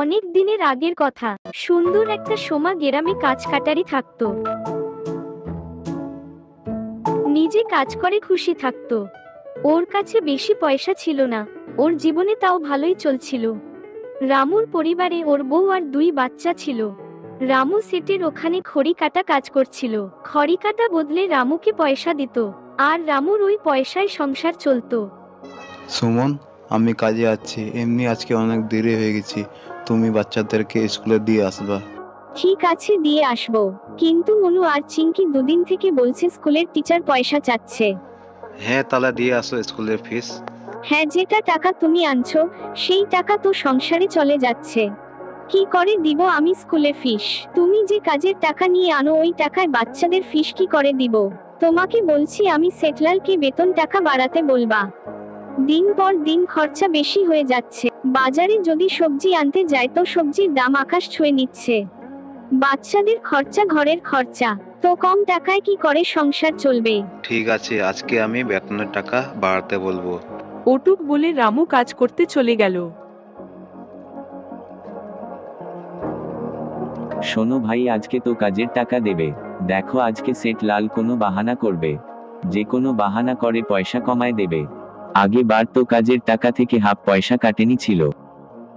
অনেক দিনের আগের কথা। সুন্দর একটা সোমা গেরামে কাজ কাটারি থাকতো। নিজে কাজ করে খুশি থাকতো। ওর কাছে বেশি পয়সা ছিল না। ওর জীবনে তাও ভালোই চলছিল। রামুর পরিবারে ওর বউ আর দুই বাচ্চা ছিল। রামু সেটের ওখানে খড়ি কাটা কাজ করছিল। খড়ি কাটা বদলে রামুকে পয়সা দিত। আর রামুর ওই পয়সায় সংসার চলতো। সুমন, আমি কাজে আছি এমনি আজকে অনেক দেরি হয়ে গেছি। তুমি বাচ্চাদেরকে স্কুলে দিয়ে আসবা। ঠিক আছে দিয়ে আসব। কিন্তু মনু আর চিঙ্কি দুদিন থেকে বলছে স্কুলের টিচার পয়সা চাচ্ছে। হ্যাঁ তাহলে দিয়ে আসো স্কুলের ফিস। হ্যাঁ যেটা টাকা তুমি আনছো সেই টাকা তো সংসারে চলে যাচ্ছে। কি করে দিব আমি স্কুলে ফিস? তুমি যে কাজের টাকা নিয়ে আনো ওই টাকায় বাচ্চাদের ফিস কি করে দিব? তোমাকে বলছি আমি সেটলারকে বেতন টাকা বাড়াতে বলবা। দিন পর দিন খরচা বেশি হয়ে যাচ্ছে। বাজারে যদি সবজি আনতে যায় তো সবজির দাম আকাশ ছুঁয়ে নিচ্ছে। বাচ্চাদের খরচা ঘরের খরচা। তো কম টাকায় কি করে সংসার চলবে? ঠিক আছে আজকে আমি বেতনের টাকা বাড়াতে বলব। ওটুক বলে রামু কাজ করতে চলে গেল। শোনো ভাই আজকে তো কাজের টাকা দেবে। দেখো আজকে সেট লাল কোনো বাহানা করবে। যে কোনো বাহানা করে পয়সা কমায় দেবে। আগে বার তো কাজের টাকা থেকে হাফ পয়সা কাটেনি ছিল।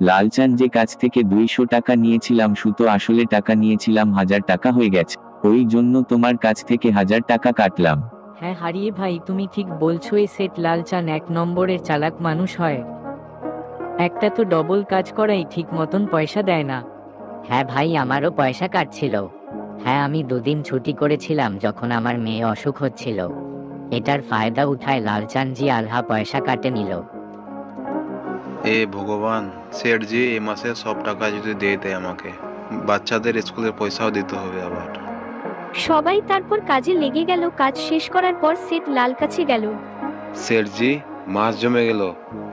লালচান যে কাজ থেকে দুইশো টাকা নিয়েছিলাম সুতো আসলে টাকা নিয়েছিলাম হাজার টাকা হয়ে গেছে। ওই জন্য তোমার কাছ থেকে হাজার টাকা কাটলাম। হ্যাঁ হারিয়ে ভাই তুমি ঠিক বলছো এই সেট লালচান এক নম্বরের চালাক মানুষ হয়। একটা তো ডবল কাজ করাই ঠিক মতন পয়সা দেয় না। হ্যাঁ ভাই আমারও পয়সা কাটছিল। হ্যাঁ আমি দুদিন ছুটি করেছিলাম যখন আমার মেয়ে অসুখ হচ্ছিল। এটার ফায়দা উঠায় লালচানজি আলহা পয়সা কাটে নিল। এ ভগবান জি এই মাসে সব টাকা যদি দিয়ে দেয় আমাকে বাচ্চাদের স্কুলের পয়সাও দিতে হবে আবার। সবাই তারপর কাজে লেগে গেল কাজ শেষ করার পর সেট লাল কাছে গেল। জি মাস জমে গেল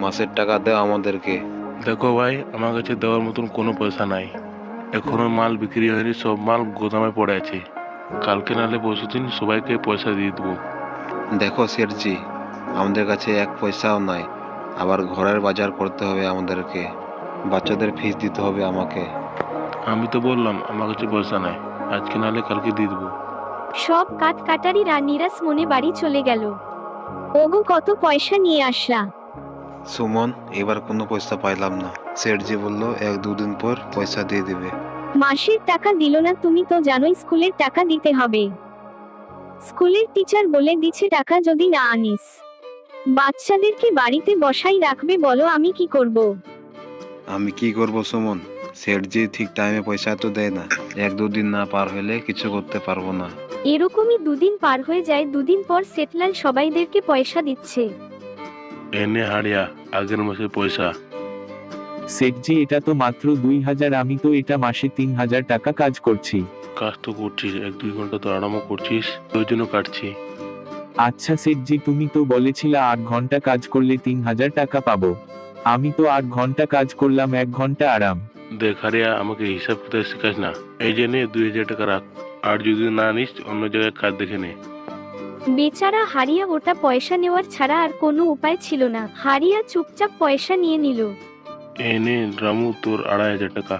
মাসের টাকা দাও আমাদেরকে। দেখো ভাই আমার কাছে দেওয়ার মতন কোনো পয়সা নাই। এখনও মাল বিক্রি হয়নি সব মাল গোদামে পড়ে আছে। কালকে নালে পরশু দিন সবাইকে পয়সা দিয়ে দেবো। দেখো সেট আমাদের কাছে এক পয়সাও নাই। আবার ঘরের বাজার করতে হবে আমাদেরকে। বাচ্চাদের ফিস দিতে হবে আমাকে। আমি তো বললাম আমার কাছে পয়সা নাই। আজকে নালে কালকে দিয়ে দেবো। সব কাঠ কাটারিরা নিরাশ মনে বাড়ি চলে গেল। ওগো কত পয়সা নিয়ে আসলা। সুমন এবার কোনো পয়সা পাইলাম না। সেট জি বলল এক দুদিন পর পয়সা দিয়ে দিবে। মাসের টাকা দিল না তুমি তো জানোই স্কুলের টাকা দিতে হবে। স্কুলের টিচার বলে দিচ্ছে টাকা যদি না আনিস। বাচ্চাদেরকে বাড়িতে বসাই রাখবে বলো আমি কি করব? আমি কি করব সুমন? সেট জি ঠিক টাইমে পয়সা তো দেয় না। এক দুদিন না পার হলে কিছু করতে পারব না। এরকমই দুদিন পার হয়ে যায় দুদিন পর সেটলাল সবাইদেরকে পয়সা দিচ্ছে। এনে হারিয়া আগের মাসে পয়সা। সেটজি এটা তো মাত্র দুই হাজার আমি তো এটা মাসে তিন হাজার টাকা কাজ করছি। কাজ তো করছিস এক দুই ঘণ্টা তো আরামও করছিস ওই জন্য কাটছি। আচ্ছা সেটজি তুমি তো বলেছিলে আট ঘণ্টা কাজ করলে তিন হাজার টাকা পাবো। আমি তো আট ঘণ্টা কাজ করলাম এক ঘণ্টা আরাম। দেখ হারিয়া আমাকে হিসাব করতে শেখাস না। এই জন্যে দুই হাজার টাকা রাখ। আর যদি না নিস অন্য জায়গায় কাজ দেখে নে। বেচারা হারিয়া ওটা পয়সা নেওয়ার ছাড়া আর কোনো উপায় ছিল না। হারিয়া চুপচাপ পয়সা নিয়ে নিল। এনে রামু তোর আড়াই হাজার টাকা।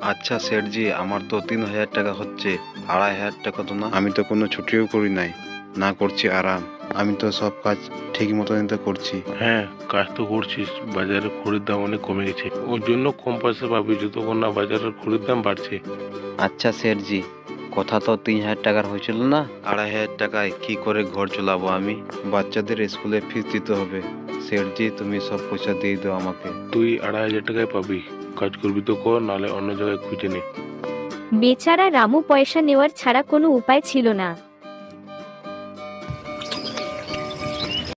আচ্ছা সেট জি আমার তো তিন হাজার টাকা হচ্ছে আড়াই হাজার টাকা তো না? আমি তো কোনো ছুটিও করি নাই। না করছি আরাম। আমি তো সব কাজ ঠিক মতো তো করছি। হ্যাঁ কাজ তো করছিস বাজারে খড়ির দাম অনেক কমে গেছে। ওর জন্য কম পয়সা পাবি যতক্ষণ না বাজারের খড়ির দাম বাড়ছে। আচ্ছা সেট জি কথা তো তিন হাজার টাকার হয়েছিল না? আড়াই হাজার টাকায় কি করে ঘর চালাবো আমি? বাচ্চাদের স্কুলে ফিস দিতে হবে। সেট জি তুমি সব পয়সা দিয়ে দাও আমাকে। তুই আড়াই হাজার টাকায় পাবি। কাজ করবি তো কর নাহলে অন্য জায়গায় খুঁজে নে। বেচারা রামু পয়সা নেওয়ার ছাড়া কোনো উপায় ছিল না।